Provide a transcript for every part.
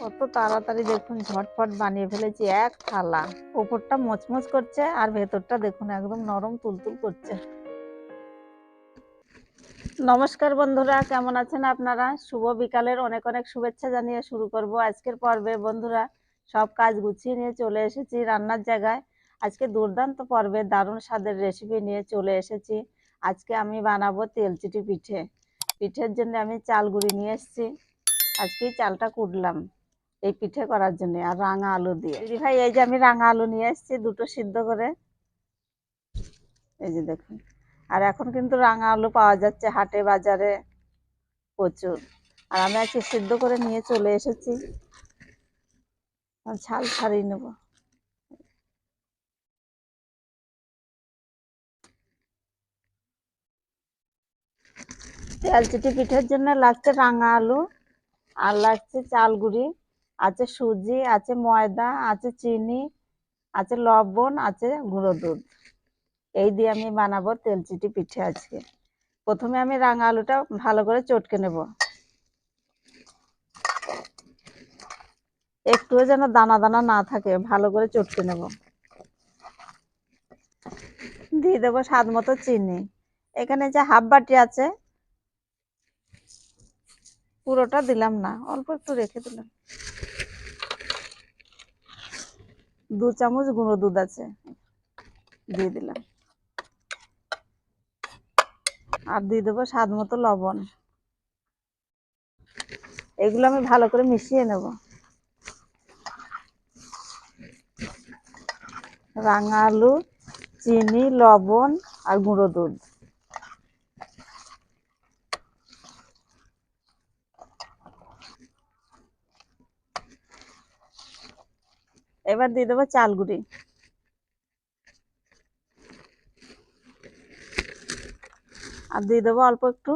কত তাড়াতাড়ি দেখুন ঝটফট বানিয়ে ফেলেছি এক থালা। ওপরটা মচমচ করছে আর ভেতরটা দেখুন, একদম নরম তুলতুল করছে। নমস্কার বন্ধুরা, কেমন আছেন আপনারা? শুভ বিকালের অনেক অনেক শুভেচ্ছা জানিয়ে শুরু করব আজকের পর্বে। বন্ধুরা, সব কাজ গুছিয়ে নিয়ে চলে এসেছি রান্নার জায়গায়। আজকে দুর্দান্ত পর্বে দারুণ স্বাদের রেসিপি নিয়ে চলে এসেছি। আজকে আমি বানাবো তেলচিটি পিঠে। পিঠের জন্য আমি চাল গুঁড়ি নিয়ে এসেছি। আজকেই চালটা কুটলাম। এই পিঠে করার জন্য আর রাঙা আলু দিয়ে। দিদি ভাই, এই যে আমি রাঙা আলু নিয়ে এসেছি, দুটো সিদ্ধ করে। এই যে দেখুন। আর এখন কিন্তু রাঙা আলু পাওয়া যাচ্ছে হাটে বাজারে প্রচুর। আর আমি আজকে সিদ্ধ করে নিয়ে চলে এসেছি। ছাল ছাড়িয়ে নেব। তেলচিটি পিঠের জন্য লাগছে রাঙা আলু আর লাগছে চাল গুঁড়ি। আছে সুজি, আছে ময়দা, আছে চিনি, আছে লবণ, আছে গুঁড়ো দুধ। এই দিয়ে আমি বানাবো তেলচিটি পিঠে আজকে। প্রথমে আমি রাঙা আলুটা ভালো করে চটকে নেব। একটুও যেন দানা দানা না থাকে, ভালো করে চটকে নেব। দিয়ে দেবো স্বাদ মতো চিনি। এখানে যে হাফ বাটি আছে, পুরোটা দিলাম না, অল্প একটু রেখে দিলাম। দু চামচ গুঁড়ো দুধ আছে। দিয়ে দিলাম। আর দিয়ে দেবো স্বাদ মতো লবণ। এগুলো আমি ভালো করে মিশিয়ে নেব। রাঙা আলু, চিনি, লবণ আর গুঁড়ো দুধ। এবার দিয়ে দেবো চাল গুঁড়ি। আর দিয়ে দেবো অল্প একটু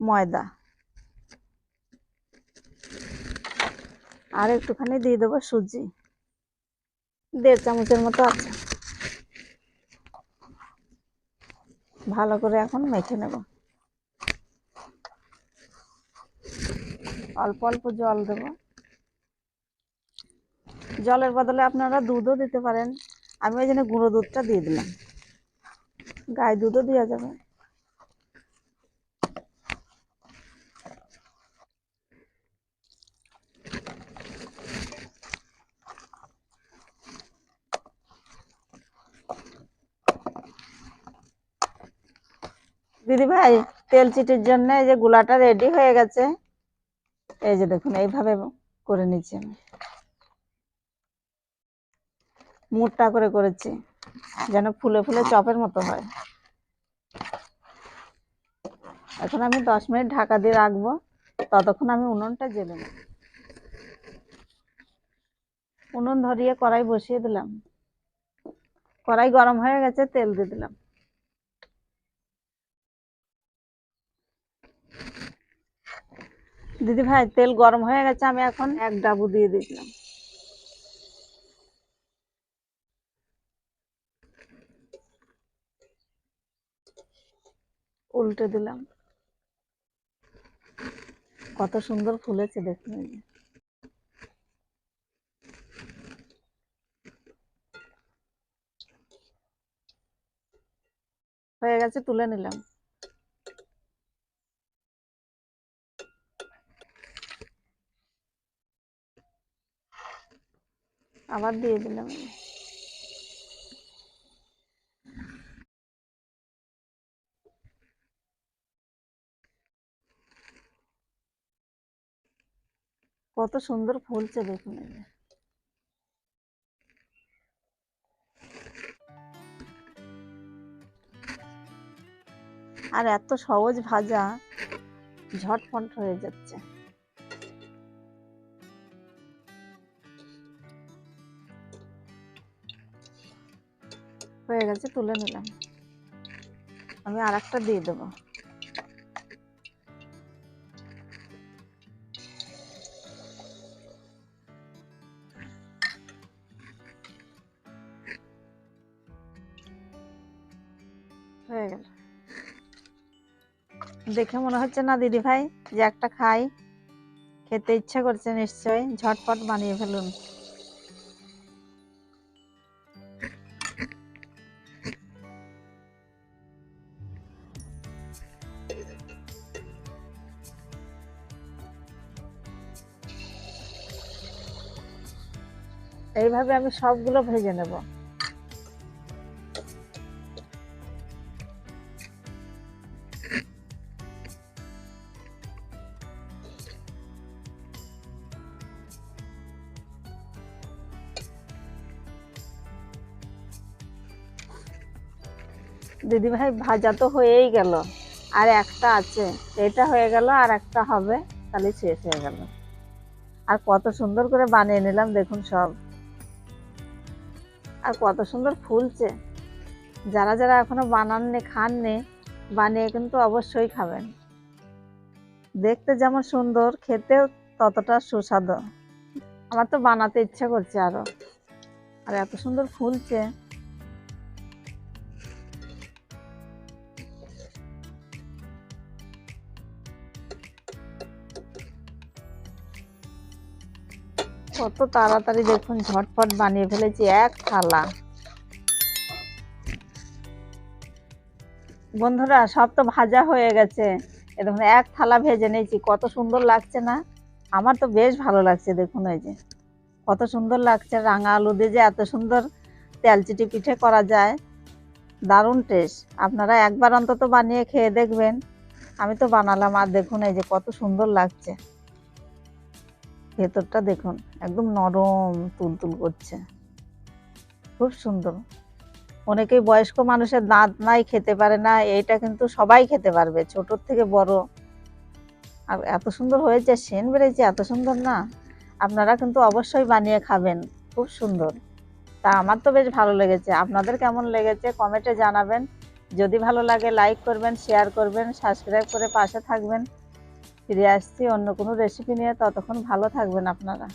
ময়দা। আর একটুখানি দিয়ে দেবো সুজি। দেড় চামচের মতো আছে। ভালো করে এখন মেখে নেব। অল্প অল্প জল দেব। জলের বদলে আপনারা দুধও দিতে পারেন। আমি ওই জন্য গুঁড়ো দুধটা দিয়ে দিলাম। গায়ে দুধও দেওয়া যাবে। দিদি ভাই, তেল চিটির জন্য এই যে গুলাটা রেডি হয়ে গেছে। এই যে দেখুন, এইভাবে করে নিচ্ছি আমি। মুটটা করে করেছি, যেন ফুলে ফুলে চপের মতো হয়। এখন আমি দশ মিনিট ঢাকা দিয়ে রাখব, ততক্ষণ আমি উনুনটা জেলে নেব। উনুন ধরিয়ে কড়াই বসিয়ে দিলাম। কড়াই গরম হয়ে গেছে, তেল দিয়ে দিলাম। দিদি ভাই, তেল গরম হয়ে গেছে, আমি এখন এক ডাবু দিয়ে দিলাম। উল্টে দিলাম। কত সুন্দর ফুলেছে দেখুন হয়ে গেছে তুলে নিলাম। আবার দিয়ে দিলাম। কত সুন্দর ফুলছে দেখুন আর এত সহজ ভাজা ঝটফট হয়ে যাচ্ছে। হয়ে গেছে, তুলে নিলাম। আমি আর একটা দিয়ে দেবো। হয়ে গেল। দেখে মনে হচ্ছে না দিদি ভাই যে একটা খাই। খেতে ইচ্ছা করছে নিশ্চয়ই ঝটপট বানিয়ে ফেলুন। এইভাবে আমি সবগুলো ভেজে নেব। দিদি ভাই ভাজা তো হয়েই গেল। আর একটা আছে। এটা হয়ে গেল, আর একটা হবে। তাহলে শেষ হয়ে গেল। আর কত সুন্দর করে বানিয়ে নিলাম, দেখুন সব। আর কত সুন্দর ফুলছে। যারা যারা এখনও বানাননি, খাননি, বানিয়ে কিন্তু অবশ্যই খাবেন। দেখতে যেমন সুন্দর, খেতেও ততটা সুস্বাদু। আমার তো বানাতে ইচ্ছা করছে আরও। আর এত সুন্দর ফুলছে। কত তাড়াতাড়ি দেখুন, ঝটপট বানিয়ে ফেলেছি এক থালা। বন্ধুরা, সব তো ভাজা হয়ে গেছে। এ দেখুন, এক থালা ভেজে নিয়েছি। কত সুন্দর লাগছে না? আমার তো বেশ ভালো লাগছে, দেখুন এই যে। কত সুন্দর লাগছে, রাঙা আলু দিয়ে যে এত সুন্দর তেলচিটি পিঠে করা যায়। দারুণ টেস্ট। আপনারা একবার অন্তত বানিয়ে খেয়ে দেখবেন। আমি তো বানালাম, আর দেখুন এই যে কত সুন্দর লাগছে। ভেতরটা দেখুন, একদম নরম তুলতুল করছে। খুব সুন্দর। অনেকেই বয়স্ক মানুষের দাঁত নাই, খেতে পারে না, এইটা কিন্তু সবাই খেতে পারবে, ছোটোর থেকে বড়। আর এত সুন্দর হয়েছে, সেন বেড়েছে এত সুন্দর না। আপনারা কিন্তু অবশ্যই বানিয়ে খাবেন, খুব সুন্দর। তা আমার তো বেশ ভালো লেগেছে। আপনাদের কেমন লেগেছে কমেন্টে জানাবেন। যদি ভালো লাগে, লাইক করবেন, শেয়ার করবেন, সাবস্ক্রাইব করে পাশে থাকবেন। ফিরে আসছি। অন্য কোনো রেসিপি নিয়ে ততক্ষণ ভালো থাকবেন আপনারা।